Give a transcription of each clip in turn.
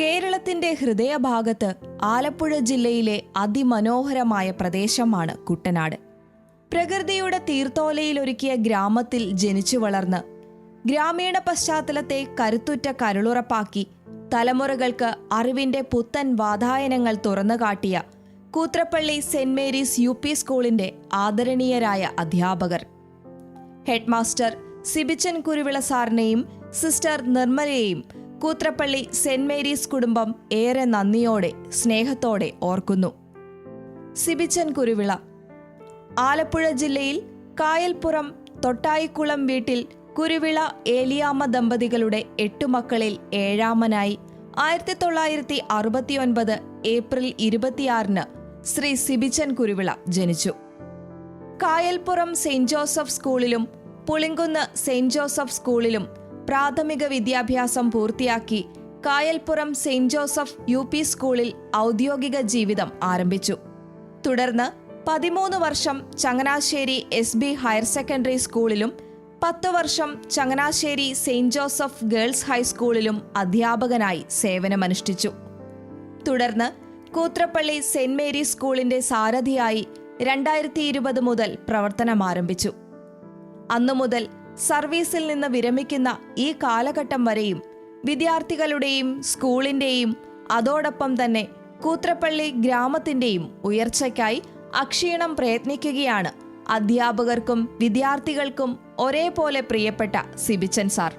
കേരളത്തിന്റെ ഹൃദയഭാഗത്ത് ആലപ്പുഴ ജില്ലയിലെ അതിമനോഹരമായ പ്രദേശമാണ് കുട്ടനാട്. പ്രകൃതിയുടെ തീർത്തോലയിലൊരുക്കിയ ഗ്രാമത്തിൽ ജനിച്ചു വളർന്ന് ഗ്രാമീണ പശ്ചാത്തലത്തെ കരുത്തുറ്റ കരുളുറപ്പാക്കി തലമുറകൾക്ക് അറിവിന്റെ പുത്തൻ വാതായനങ്ങൾ തുറന്നുകാട്ടിയ Koothrappally saint Mary's U P സ്കൂളിന്റെ ആദരണീയരായ അധ്യാപകർ. ഹെഡ്മാസ്റ്റർ സിബിച്ചൻ കുരുവിള സാറിനെയും സിസ്റ്റർ നിർമ്മലയെയും കൂത്രപ്പള്ളി സെന്റ് മേരീസ് കുടുംബം ഏറെ നന്ദിയോടെ സ്നേഹത്തോടെ ഓർക്കുന്നു. സിബിച്ചൻ കുരുവിള. ആലപ്പുഴ ജില്ലയിൽ കായൽപ്പുറം തൊട്ടായിക്കുളം വീട്ടിൽ കുരുവിള ഏലിയാമ്മ ദമ്പതികളുടെ എട്ടു മക്കളിൽ ഏഴാമനായി ആയിരത്തി തൊള്ളായിരത്തി അറുപത്തിയൊൻപത് ഏപ്രിൽ ഇരുപത്തിയാറിന് ശ്രീ സിബിച്ചൻ കുരുവിള ജനിച്ചു. കായൽപ്പുറം സെന്റ് ജോസഫ് സ്കൂളിലും പുളിങ്കുന്ന് സെന്റ് ജോസഫ് സ്കൂളിലും പ്രാഥമിക വിദ്യാഭ്യാസം പൂർത്തിയാക്കി Kayalpuram saint Joseph U P സ്കൂളിൽ ഔദ്യോഗിക ജീവിതം ആരംഭിച്ചു. തുടർന്ന് പതിമൂന്ന് വർഷം Changanassery S B higher secondary സ്കൂളിലും പത്ത് വർഷം ചങ്ങനാശ്ശേരി സെയിന്റ് ജോസഫ് ഗേൾസ് ഹൈസ്കൂളിലും അധ്യാപകനായി സേവനമനുഷ്ഠിച്ചു. തുടർന്ന് കൂത്രപ്പള്ളി സെന്റ് മേരീസ് സ്കൂളിന്റെ സാരഥിയായി രണ്ടായിരത്തി ഇരുപത് മുതൽ പ്രവർത്തനം ആരംഭിച്ചു അന്നു മുതൽ സർവീസിൽ നിന്ന് വിരമിക്കുന്ന ഈ കാലഘട്ടം വരെയും വിദ്യാർത്ഥികളുടെയും സ്കൂളിന്റെയും അതോടൊപ്പം തന്നെ കൂത്രപ്പള്ളി ഗ്രാമത്തിന്റെയും ഉയർച്ചയ്ക്കായി അക്ഷീണം പ്രയത്നിക്കുകയാണ് അധ്യാപകർക്കും വിദ്യാർത്ഥികൾക്കും ഒരേപോലെ പ്രിയപ്പെട്ട സിബിച്ചൻ സാർ.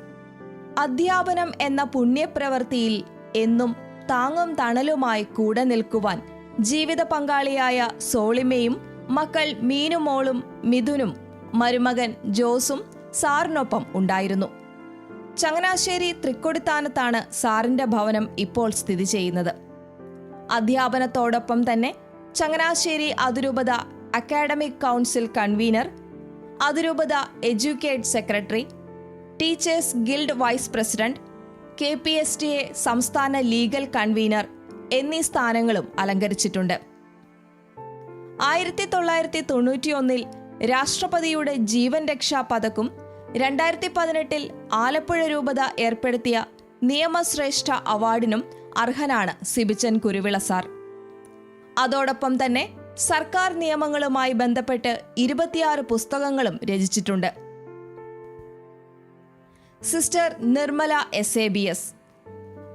അധ്യാപനം എന്ന പുണ്യപ്രവൃത്തിയിൽ എന്നും താങ്ങും തണലുമായി കൂടെ നിൽക്കുവാൻ ജീവിത പങ്കാളിയായ സോളിമയും മക്കൾ മീനുമോളും മിഥുനും മരുമകൻ ജോസും സാറിനൊപ്പം ഉണ്ടായിരുന്നു. ചങ്ങനാശ്ശേരി തൃക്കൊടിത്താനത്താണ് സാറിന്റെ ഭവനം ഇപ്പോൾ സ്ഥിതി ചെയ്യുന്നത്. അധ്യാപനത്തോടൊപ്പം തന്നെ ചങ്ങനാശ്ശേരി അതിരൂപത അക്കാഡമിക് കൗൺസിൽ കൺവീനർ അതിരൂപത educate secretary teachers guild vice president K P S T A സംസ്ഥാന ലീഗൽ കൺവീനർ എന്നീ സ്ഥാനങ്ങളും അലങ്കരിച്ചിട്ടുണ്ട്. ആയിരത്തി തൊള്ളായിരത്തി തൊണ്ണൂറ്റിയൊന്നിൽ രാഷ്ട്രപതിയുടെ ജീവൻ രക്ഷാ പതക്കും രണ്ടായിരത്തി പതിനെട്ടിൽ ആലപ്പുഴ രൂപത ഏർപ്പെടുത്തിയ നിയമശ്രേഷ്ഠ അവാർഡിനും അർഹനാണ് സിബിച്ചൻ കുരുവിള സാർ. അതോടൊപ്പം തന്നെ സർക്കാർ നിയമങ്ങളുമായി ബന്ധപ്പെട്ട് ഇരുപത്തിയാറ് പുസ്തകങ്ങളും രചിച്ചിട്ടുണ്ട്. Sister Nirmala S A B S.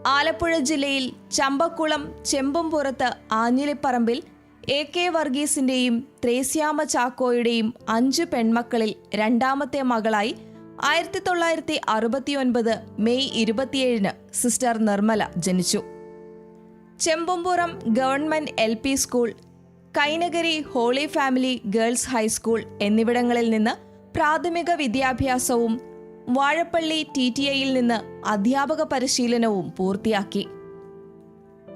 Alappuzha ജില്ലയിൽ ചമ്പക്കുളം ചെമ്പുംപുറത്ത് ആഞ്ഞിലിപ്പറമ്പിൽ എ കെ വർഗീസിന്റെയും ത്രേസ്യാമ ചാക്കോയുടെയും അഞ്ച് പെൺമക്കളിൽ രണ്ടാമത്തെ മകളായി ആയിരത്തി തൊള്ളായിരത്തി അറുപത്തിയൊൻപത് മെയ് ഇരുപത്തിയേഴിന് സിസ്റ്റർ നിർമ്മല ജനിച്ചു. Chembumpuram government L P school Kainakari holy family girls high school എന്നിവിടങ്ങളിൽ നിന്ന് പ്രാഥമിക വിദ്യാഭ്യാസവും വാഴപ്പള്ളി ടി ടി ഐയിൽ നിന്ന് അധ്യാപക പരിശീലനവും പൂർത്തിയാക്കി.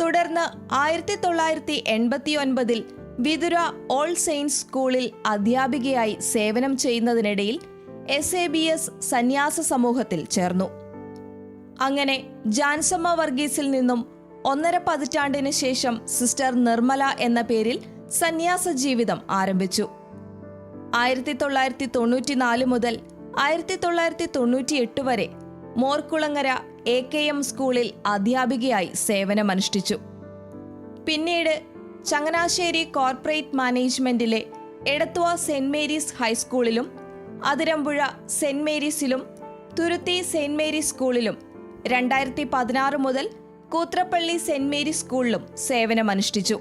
തുടർന്ന് ആയിരത്തി തൊള്ളായിരത്തി എൺപത്തിയൊൻപതിൽ വിതുര ഓൾ സെയിൻസ് സ്കൂളിൽ അധ്യാപികയായി സേവനം ചെയ്യുന്നതിനിടയിൽ എസ് എ ബി എസ് സന്യാസ സമൂഹത്തിൽ ചേർന്നു. അങ്ങനെ ജാൻസമ്മ വർഗീസിൽ നിന്നും ഒന്നര പതിറ്റാണ്ടിന് ശേഷം സിസ്റ്റർ നിർമ്മല എന്ന പേരിൽ സന്യാസ ജീവിതം ആരംഭിച്ചു. ആയിരത്തി തൊള്ളായിരത്തി തൊണ്ണൂറ്റിനാല് മുതൽ ആയിരത്തി തൊള്ളായിരത്തി തൊണ്ണൂറ്റിയെട്ട് വരെ മോർക്കുളങ്ങര എ കെ എം സ്കൂളിൽ അധ്യാപികയായി സേവനമനുഷ്ഠിച്ചു. പിന്നീട് ചങ്ങനാശ്ശേരി കോർപ്പറേറ്റ് മാനേജ്മെന്റിലെ എടത്വ സെന്റ് മേരീസ് ഹൈസ്കൂളിലും അതിരമ്പുഴ സെന്റ് മേരീസിലും തുരുത്തി സെന്റ് മേരീസ് സ്കൂളിലും രണ്ടായിരത്തി പതിനാറ് മുതൽ കൂത്രപ്പള്ളി സെന്റ് മേരീസ് സ്കൂളിലും സേവനമനുഷ്ഠിച്ചു.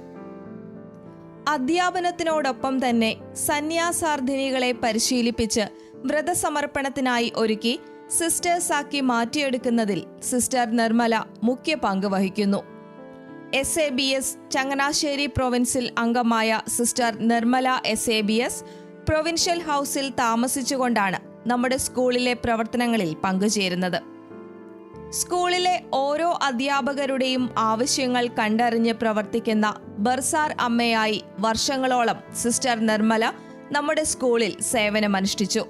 അധ്യാപനത്തിനോടൊപ്പം തന്നെ സന്യാസാർദ്ധിനികളെ പരിശീലിപ്പിച്ച് വ്രതസമർപ്പണത്തിനായി ഒരുക്കി സിസ്റ്റേഴ്സാക്കി മാറ്റിയെടുക്കുന്നതിൽ സിസ്റ്റർ നിർമ്മല മുഖ്യ പങ്ക് വഹിക്കുന്നു. S A B S Changanassery പ്രൊവിൻസിൽ അംഗമായ sister Nirmala S A B S provincial ഹൗസിൽ താമസിച്ചുകൊണ്ടാണ് നമ്മുടെ സ്കൂളിലെ പ്രവർത്തനങ്ങളിൽ പങ്കുചേരുന്നത്. സ്കൂളിലെ ഓരോ അധ്യാപകരുടെയും ആവശ്യങ്ങൾ കണ്ടറിഞ്ഞ് പ്രവർത്തിക്കുന്ന ബർസാർ അമ്മയായി വർഷങ്ങളോളം സിസ്റ്റർ നിർമ്മല നമ്മുടെ സ്കൂളിൽ സേവനമനുഷ്ഠിച്ചു.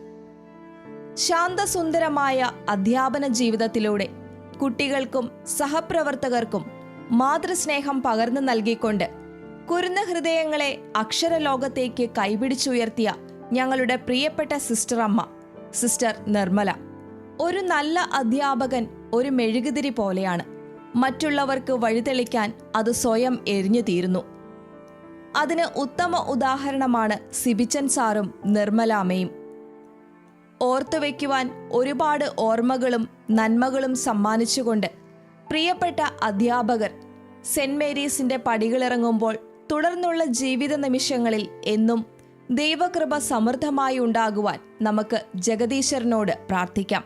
ശാന്തസുന്ദരമായ അധ്യാപന ജീവിതത്തിലൂടെ കുട്ടികൾക്കും സഹപ്രവർത്തകർക്കും മാതൃസ്നേഹം പകർന്നു നൽകിക്കൊണ്ട് കുരുന്ന ഹൃദയങ്ങളെ അക്ഷരലോകത്തേക്ക് കൈപിടിച്ചുയർത്തിയ ഞങ്ങളുടെ പ്രിയപ്പെട്ട സിസ്റ്റർ അമ്മ സിസ്റ്റർ നിർമ്മല. ഒരു നല്ല അധ്യാപകൻ ഒരു മെഴുകുതിരി പോലെയാണ്. മറ്റുള്ളവർക്ക് വഴിതെളിക്കാൻ അത് സ്വയം എരിഞ്ഞു തീരുന്നു. അതിന് ഉത്തമ ഉദാഹരണമാണ് സിബിച്ചൻ സാറും നിർമ്മലാമ്മയും ഓർത്തുവെക്കുവാൻ ഒരുപാട് ഓർമ്മകളും നന്മകളും സമ്മാനിച്ചുകൊണ്ട് പ്രിയപ്പെട്ട അധ്യാപകർ സെന്റ് മേരീസിന്റെ പടികളിറങ്ങുമ്പോൾ തുടർന്നുള്ള ജീവിത നിമിഷങ്ങളിൽ എന്നും ദൈവകൃപ സമൃദ്ധമായി ഉണ്ടാകുവാൻ നമുക്ക് ജഗദീശ്വരനോട് പ്രാർത്ഥിക്കാം.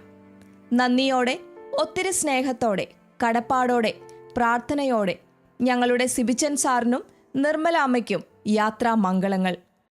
നന്ദിയോടെ ഒത്തിരി സ്നേഹത്തോടെ കടപ്പാടോടെ പ്രാർത്ഥനയോടെ ഞങ്ങളുടെ സിബിച്ചൻ സാറിനും നിർമ്മല അമ്മയ്ക്കും യാത്രാ മംഗളങ്ങൾ